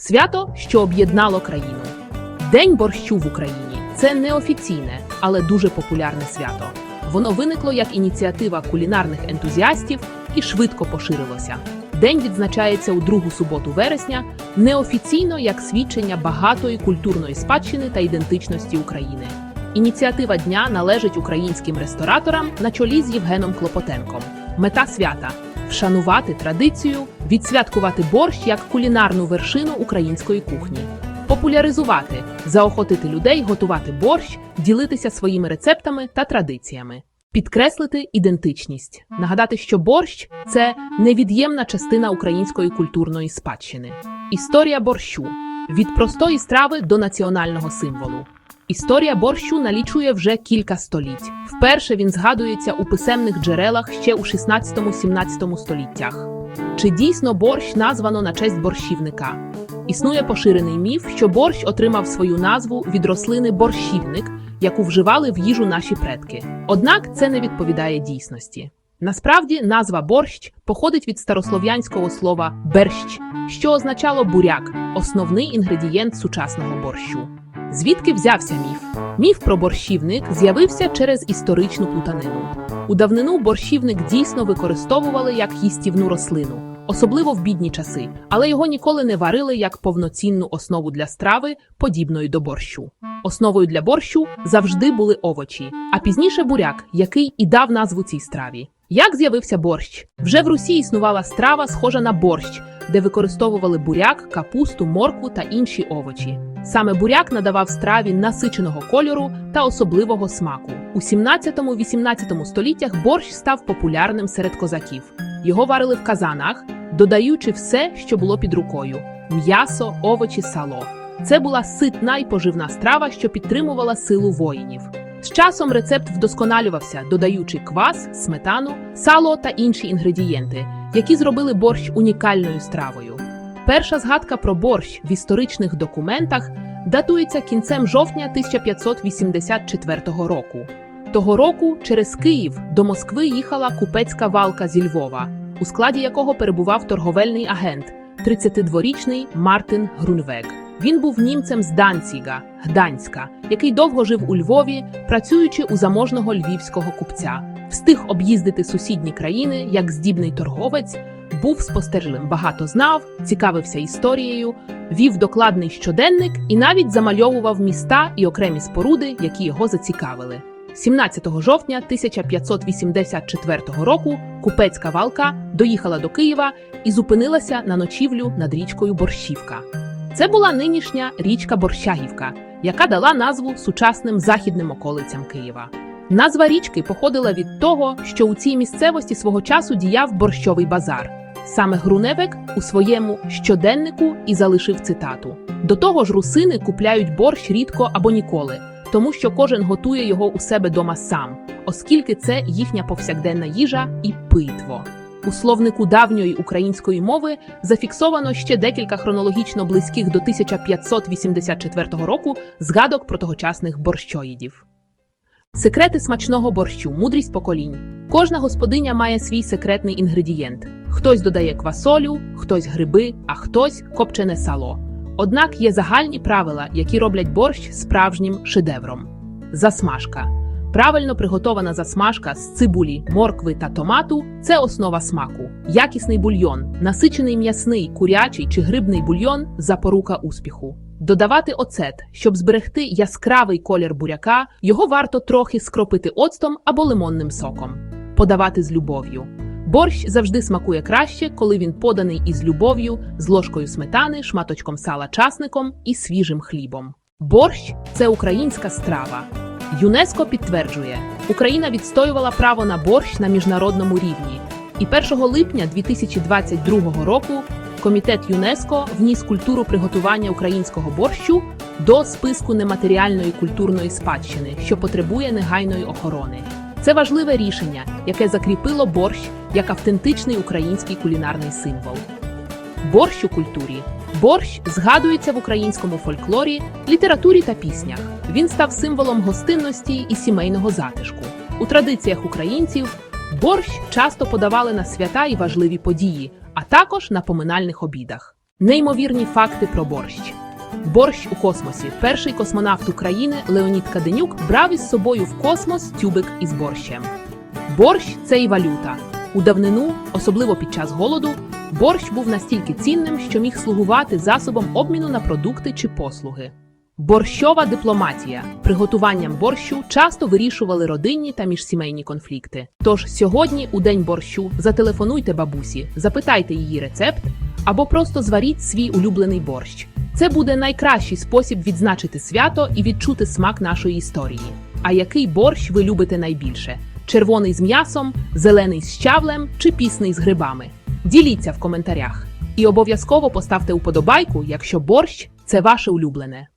Свято, що об'єднало країну. День борщу в Україні це неофіційне, але дуже популярне свято. Воно виникло як ініціатива кулінарних ентузіастів і швидко поширилося. День відзначається у другу суботу вересня, неофіційно як свідчення багатої культурної спадщини та ідентичності України. Ініціатива дня належить українським рестораторам на чолі з Євгеном Клопотенком. Мета свята вшанувати традицію, відсвяткувати борщ як кулінарну вершину української кухні, популяризувати, заохотити людей готувати борщ, ділитися своїми рецептами та традиціями, підкреслити ідентичність, нагадати, що борщ це невід'ємна частина української культурної спадщини. Історія борщу від простої страви до національного символу. Історія борщу налічує вже кілька століть. Вперше він згадується у писемних джерелах ще у 16-17 століттях. Чи дійсно борщ названо на честь борщівника? Існує поширений міф, що борщ отримав свою назву від рослини борщівник, яку вживали в їжу наші предки. Однак це не відповідає дійсності. Насправді назва борщ походить від старослов'янського слова берщ, що означало буряк, основний інгредієнт сучасного борщу. Звідки взявся міф? Міф про борщівник з'явився через історичну плутанину. У давнину борщівник дійсно використовували як їстівну рослину, особливо в бідні часи, але його ніколи не варили як повноцінну основу для страви, подібної до борщу. Основою для борщу завжди були овочі, а пізніше буряк, який і дав назву цій страві. Як з'явився борщ? Вже в Русі існувала страва, схожа на борщ, де використовували буряк, капусту, моркву та інші овочі. Саме буряк надавав страві насиченого кольору та особливого смаку. У 17-18 століттях борщ став популярним серед козаків. Його варили в казанах, додаючи все, що було під рукою: м'ясо, овочі, сало. Це була ситна і поживна страва, що підтримувала силу воїнів. З часом рецепт вдосконалювався, додаючи квас, сметану, сало та інші інгредієнти, які зробили борщ унікальною стравою. Перша згадка про борщ в історичних документах датується кінцем жовтня 1584 року. Того року через Київ до Москви їхала купецька валка зі Львова, у складі якого перебував торговельний агент, 32-річний Мартин Грунвег. Він був німцем з Данціга, Гданська, який довго жив у Львові, працюючи у заможного львівського купця. Встиг об'їздити сусідні країни як здібний торговець, був спостережливим, багато знав, цікавився історією, вів докладний щоденник і навіть замальовував міста і окремі споруди, які його зацікавили. 17 жовтня 1584 року купецька валка доїхала до Києва і зупинилася на ночівлю над річкою Борщівка. Це була нинішня річка Борщагівка, яка дала назву сучасним західним околицям Києва. Назва річки походила від того, що у цій місцевості свого часу діяв борщовий базар. Саме Груневек у своєму щоденнику і залишив цитату: до того ж, русини купляють борщ рідко або ніколи, тому що кожен готує його у себе дома сам, оскільки це їхня повсякденна їжа і питво. У словнику давньої української мови зафіксовано ще декілька хронологічно близьких до 1584 року згадок про тогочасних борщоїдів. Секрети смачного борщу, мудрість поколінь. Кожна господиня має свій секретний інгредієнт. Хтось додає квасолю, хтось гриби, а хтось копчене сало. Однак є загальні правила, які роблять борщ справжнім шедевром. Засмажка. Правильно приготована засмажка з цибулі, моркви та томату це основа смаку. Якісний бульйон, насичений м'ясний, курячий чи грибний бульйон запорука успіху. Додавати оцет, щоб зберегти яскравий колір буряка, його варто трохи скропити оцтом або лимонним соком. Подавати з любов'ю. Борщ завжди смакує краще, коли він поданий із любов'ю, з ложкою сметани, шматочком сала часником і свіжим хлібом. Борщ це українська страва. ЮНЕСКО підтверджує, Україна відстоювала право на борщ на міжнародному рівні. І 1 липня 2022 року Комітет ЮНЕСКО вніс культуру приготування українського борщу до списку нематеріальної культурної спадщини, що потребує негайної охорони. Це важливе рішення, яке закріпило борщ як автентичний український кулінарний символ. Борщ у культурі. Борщ згадується в українському фольклорі, літературі та піснях. Він став символом гостинності і сімейного затишку. У традиціях українців борщ часто подавали на свята і важливі події, а також на поминальних обідах. Неймовірні факти про борщ. Борщ у космосі. Перший космонавт України Леонід Каденюк брав із собою в космос тюбик із борщем. Борщ це і валюта. У давнину, особливо під час голоду, борщ був настільки цінним, що міг слугувати засобом обміну на продукти чи послуги. Борщова дипломатія. Приготуванням борщу часто вирішували родинні та міжсімейні конфлікти. Тож сьогодні, у день борщу, зателефонуйте бабусі, запитайте її рецепт або просто зваріть свій улюблений борщ. Це буде найкращий спосіб відзначити свято і відчути смак нашої історії. А який борщ ви любите найбільше? Червоний з м'ясом, зелений з щавлем чи пісний з грибами? Діліться в коментарях. І обов'язково поставте уподобайку, якщо борщ це ваше улюблене.